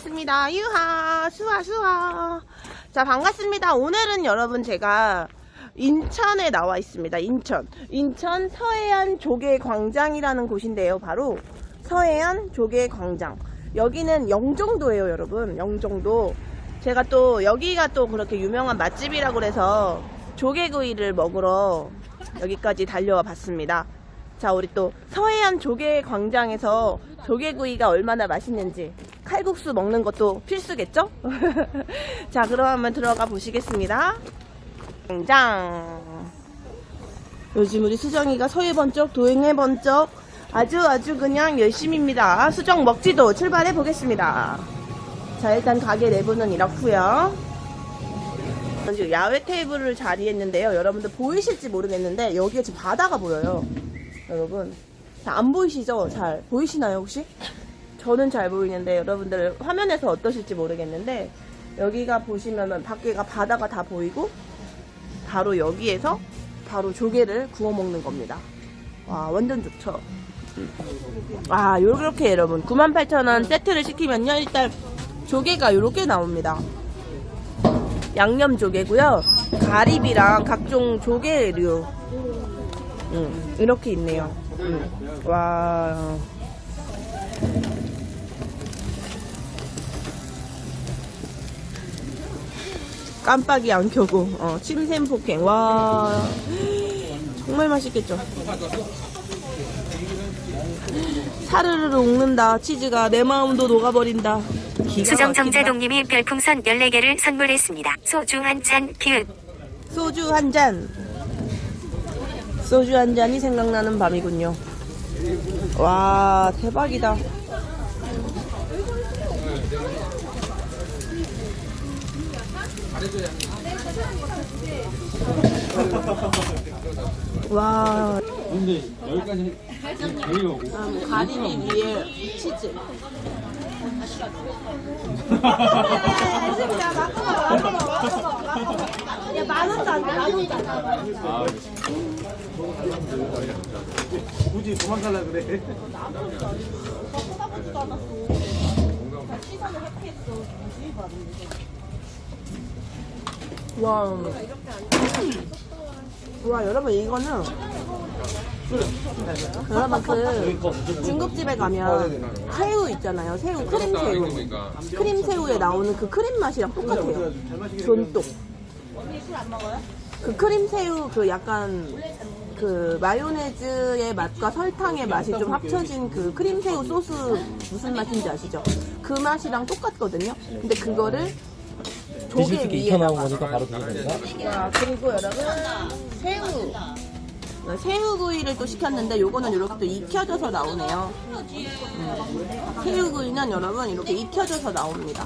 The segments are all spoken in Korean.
반갑습니다. 유하, 수아, 수아. 자, 반갑습니다. 오늘은 여러분 제가 인천에 나와 있습니다. 인천. 인천 서해안 조개 광장이라는 곳인데요. 바로 서해안 조개 광장. 여기는 영종도예요, 여러분. 영종도. 제가 또 여기가 또 그렇게 유명한 맛집이라고 그래서 조개구이를 먹으러 여기까지 달려와 봤습니다. 자, 우리 또 서해안 조개 광장에서 조개구이가 얼마나 맛있는지 칼국수 먹는 것도 필수겠죠? 자, 그럼 한번 들어가 보시겠습니다. 광장. 요즘 우리 수정이가 서해 번쩍, 도행해 번쩍 아주 아주 그냥 열심입니다. 수정 먹지도 출발해 보겠습니다. 자, 일단 가게 내부는 이렇고요. 야외 테이블을 자리했는데요. 여러분들 보이실지 모르겠는데 여기에 지금 바다가 보여요. 여러분 잘안 보이시죠? 잘 보이시나요 혹시? 저는 잘 보이는데 여러분들 화면에서 어떠실지 모르겠는데 여기가 보시면은 밖에가 바다가 다 보이고 바로 여기에서 바로 조개를 구워 먹는 겁니다. 와 완전 좋죠. 아 요렇게 여러분 98,000원 세트를 시키면요 일단 조개가 요렇게 나옵니다. 양념 조개고요. 가리비랑 각종 조개류 음, 이렇게 있네요. 음. 와. 깜빡이 안 켜고 어, 침샘 폭행 와 정말 맛있겠죠 사르르르 녹는다 치즈가 내 마음도 녹아버린다 수정. 정자동님이 별풍선 14개를 선물했습니다. 소주 한 잔 기운. 소주 한 잔. 소주 한 잔이 생각나는 밤이군요. 와, 대박이다. 와, 근데 여기까지 음, 가리비 위에 치즈. 야, 만 원짜리, 만 원짜리. 굳이 도망가려 그래. 와. 와, 여러분, 이거는. 여러분, 그 중국집에 가면 새우 있잖아요. 새우, 크림 새우. 크림 새우에 나오는 그 크림 맛이랑 똑같아요. 존똑. 그 크림 새우 그 약간 그 마요네즈의 맛과 설탕의 맛이 좀 합쳐진 그 크림 새우 소스 무슨 맛인지 아시죠? 그 맛이랑 똑같거든요. 근데 그거를 조개 위에 나온 거니까 바로 드셔도 됩니다. 자, 그리고 여러분 새우 어, 새우구이를 또 시켰는데 요거는 이렇게 또 익혀져서 나오네요. 음. 새우구이는 여러분 이렇게 익혀져서 나옵니다.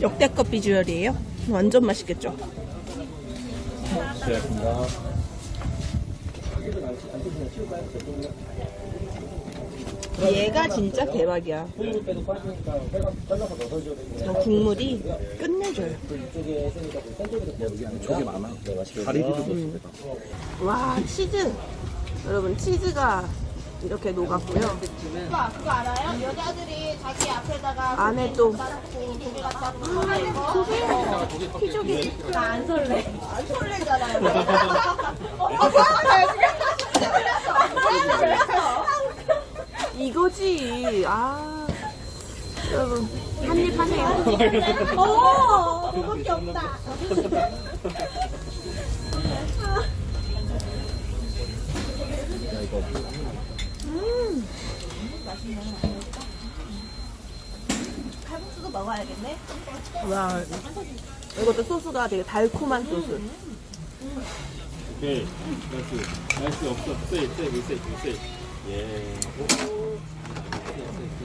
역대급 비주얼이에요. 완전 맛있겠죠? 고맙습니다. 얘가 진짜 대박이야. 저 국물이 끝내줘요. 조개 많아. 가리비도 와 치즈 여러분 치즈가 이렇게 녹았고요 오빠 그거 알아요? 여자들이 자기 앞에다가 안에 또 갖다. 조개 피조개 나안 설레. 안 설레잖아요. 오빠 그거는 지금 이거지 아 여러분 한입 하세요 오, 그거밖에 없다. 칼국수도 먹어야겠네. 와 이것도 소스가 되게 달콤한 소스 오케이. 나이스. 나이스 없어. 세이, 세이, 세이, 세이. 예.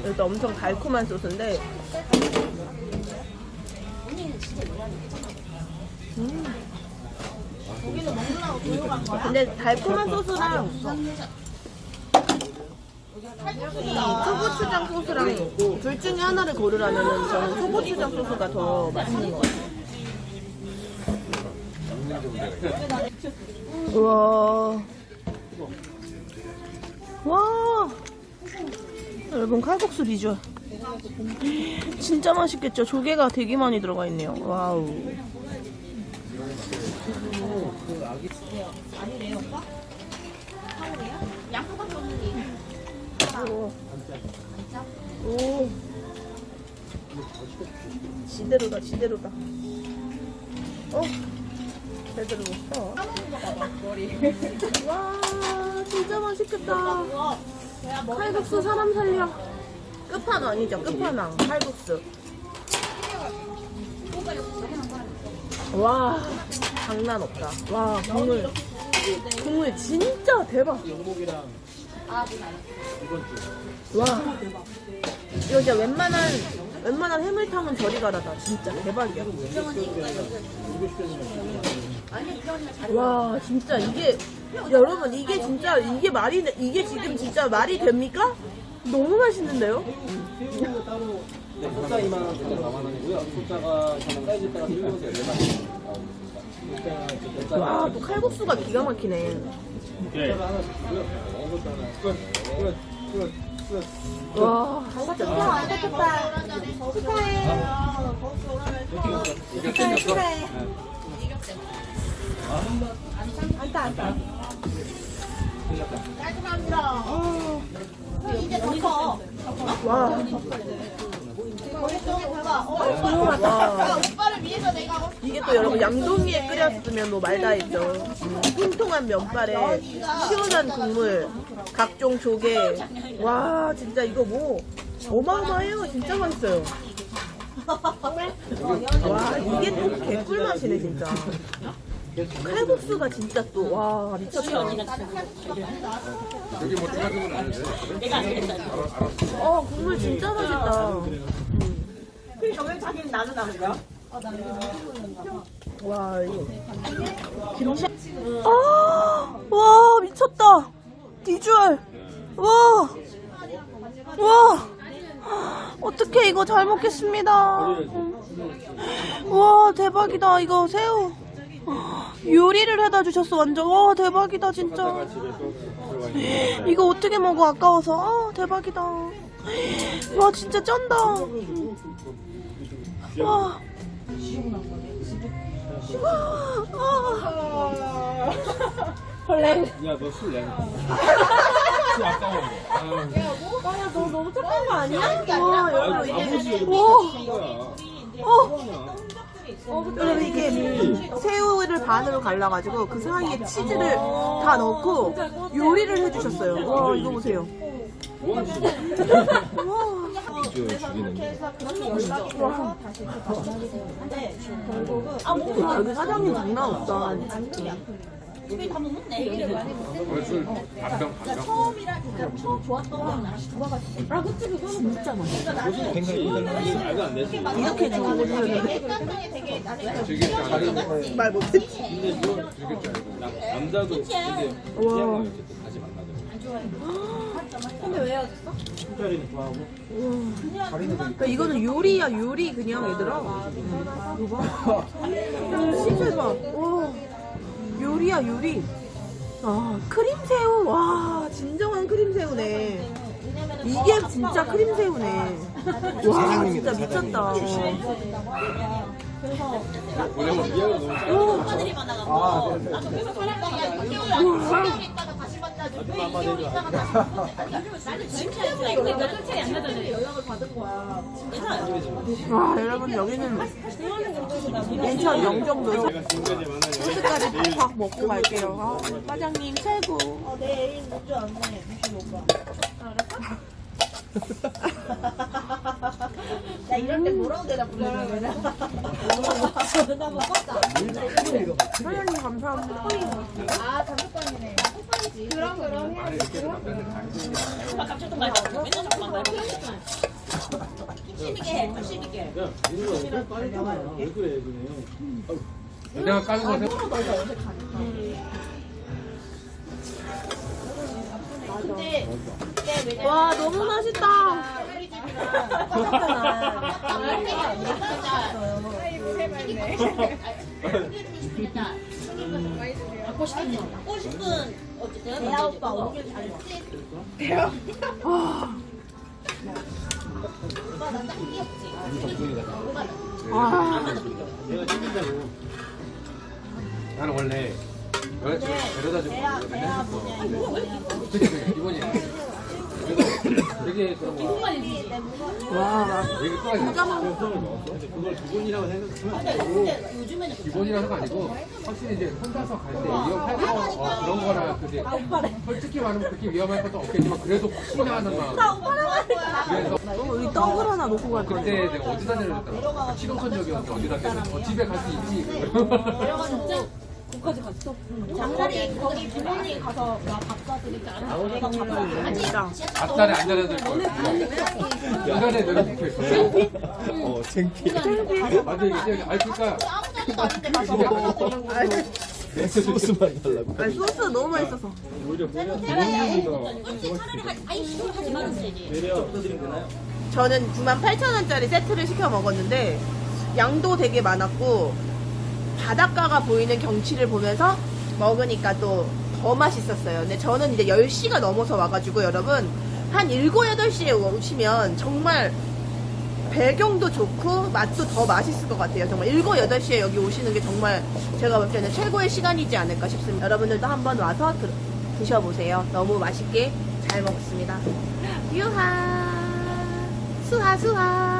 이것도 엄청 달콤한 소스인데 근데 달콤한 소스랑 이 초고추장 소스랑 둘 중에 하나를 고르라면 저는 초고추장 소스가 더 맛있는 것 같아요. 우와. 와. 여러분 칼국수 비주얼. 진짜 맛있겠죠? 조개가 되게 많이 들어가 있네요. 와우. 오. 오. 지대로다, 지대로다. 어? 제대로 먹어. 와, 진짜 맛있겠다. 칼국수 사람 살려. 끝판왕 아니죠? 끝판왕. 칼국수. 와, 장난 없다. 와, 국물. 국물 진짜 대박. 와. 이거 진짜 웬만한, 웬만한 해물탕은 저리 가라다. 진짜 대박이야. 와, 진짜 이게, 여러분, 이게 진짜, 이게 말이, 돼- 이게 지금 진짜 말이 됩니까? 너무 맛있는데요? 소자 2만 원 정도 남아나고요. 소자가 저는 사이즈 따라 틀려서 4만 원. 와, 또 칼국수가 기가 막히네. 소자가 하나 주고요. 어, 소자 하나. 끝. 끝. 끝. 끝. 와, 와. 와. 오빠를 위해서 내가 이게 또 여러분 양동이에 끓였으면 뭐 말다 했죠. 음, 통통한 면발에 시원한 국물, 각종 조개. 와 진짜 이거 뭐 어마어마해요. 진짜 맛있어요. 와 이게 또 개꿀 맛이네 진짜. 칼국수가 진짜 또 와 미쳤다. 어 국물 진짜 맛있다. 와 이거. 김치. 아, 와 미쳤다. 비주얼. 와, 와. 어떻게 이거 잘 먹겠습니다. 와 대박이다 이거 새우 요리를 해다 주셨어 완전. 와 대박이다 진짜. 이거 어떻게 먹어 아까워서. 아 대박이다. 와 진짜 쩐다. 와. 야, 너 술 내. 술 아까워. 아, 너 너무 착한 거 아니야? 와 여러분 아버지 이거 거야. 어. 여러분 이게 새우를 반으로 갈라가지고 그 사이에 치즈를 다 넣고 요리를 해주셨어요. 와 이거 보세요. 뭐? 와. 와, 여기 사장님 장난 없다. 말도 안 되지. 이렇게 좋은 곳을 말 못했지. 남- 남자도 근데 와. 다시 만나죠. 근데 왜 헤어졌어? 술자리는 좋아하고. 그러니까 이거는 요리야 요리 그냥 얘들아. 이거 봐. 진짜. 봐. 와. 요리야 요리. 아 크림 새우 와 진정한 크림 새우네. 이게 진짜 크림 새우네. 와 진짜 미쳤다. 왜냐면 미역 와 여러분 여기는 인천 영종도 소스까지 팍팍 먹고 갈게요. 아, 사장님 최고. 나 이럴 때 뭐라고? 나 먹었다. 사장님 감사합니다. 아, 단톡방이네. 단톡방이지. 그럼, 그럼 해야지. 힘있게 해, 힘있게. 야, 이거 왜 빠졌잖아. 왜 그래, 그냥. 내가 까는 거 같아. 근데, 그때 왜냐면. 와 너무 맛있다. 우리 집이랑 가깝잖아. 내가 먹고 싶은 먹고 싶은 어쨌든 대하 오빠 오길 잘했지. 대하 오빠 나딱 끼었지. 내가 챙긴다고. 나는 원래 여자친구 데려다 주고 대하 맨날 대하 했어. 뭐냐 이거 뭐냐. 그게 되게 기본이야. 그래서 되게 그런 거야. 되게 꺼야 돼. 그걸 기본이라고 생각하면 요즘에는 기본이라서가 아니고 확실히 이제 혼자서 갈 때 위험할 거 어, 그런 거라 그게 솔직히 말하면 그렇게 위험할 것도 없겠지만 그래도 혹시나 하는 마음. 그래서 여기 떡을 하나 놓고 갈 거야. 그때 내가 어디다 내려줬더라. 치동천적이었는데 어디다 내려줬어. 어, 집에 갈 수 있지. 장날이 거기 부모님 가서 나밥 사드릴까? 내가 밥 진짜. 앞자리에 앉아야 될 거야. 중간에 내려놓고 있어. 어, 창피해. 맞아 그러니까 아무 데도 안 가서 집에 가서 소스만 달라고. 아니 소스 너무 맛있어서. 오히려 보면 내려 드리면 되나요? 저는 98,000 원짜리 세트를 시켜 먹었는데 양도 되게 많았고 바닷가가 보이는 경치를 보면서 먹으니까 또 더 맛있었어요. 근데 저는 이제 10시가 넘어서 와가지고 여러분 한 7, 8시에 오시면 정말 배경도 좋고 맛도 더 맛있을 것 같아요. 정말 7, 8시에 여기 오시는 게 정말 제가 볼 때는 최고의 시간이지 않을까 싶습니다. 여러분들도 한번 와서 드, 드셔보세요. 너무 맛있게 잘 먹었습니다. 유하 수하 수하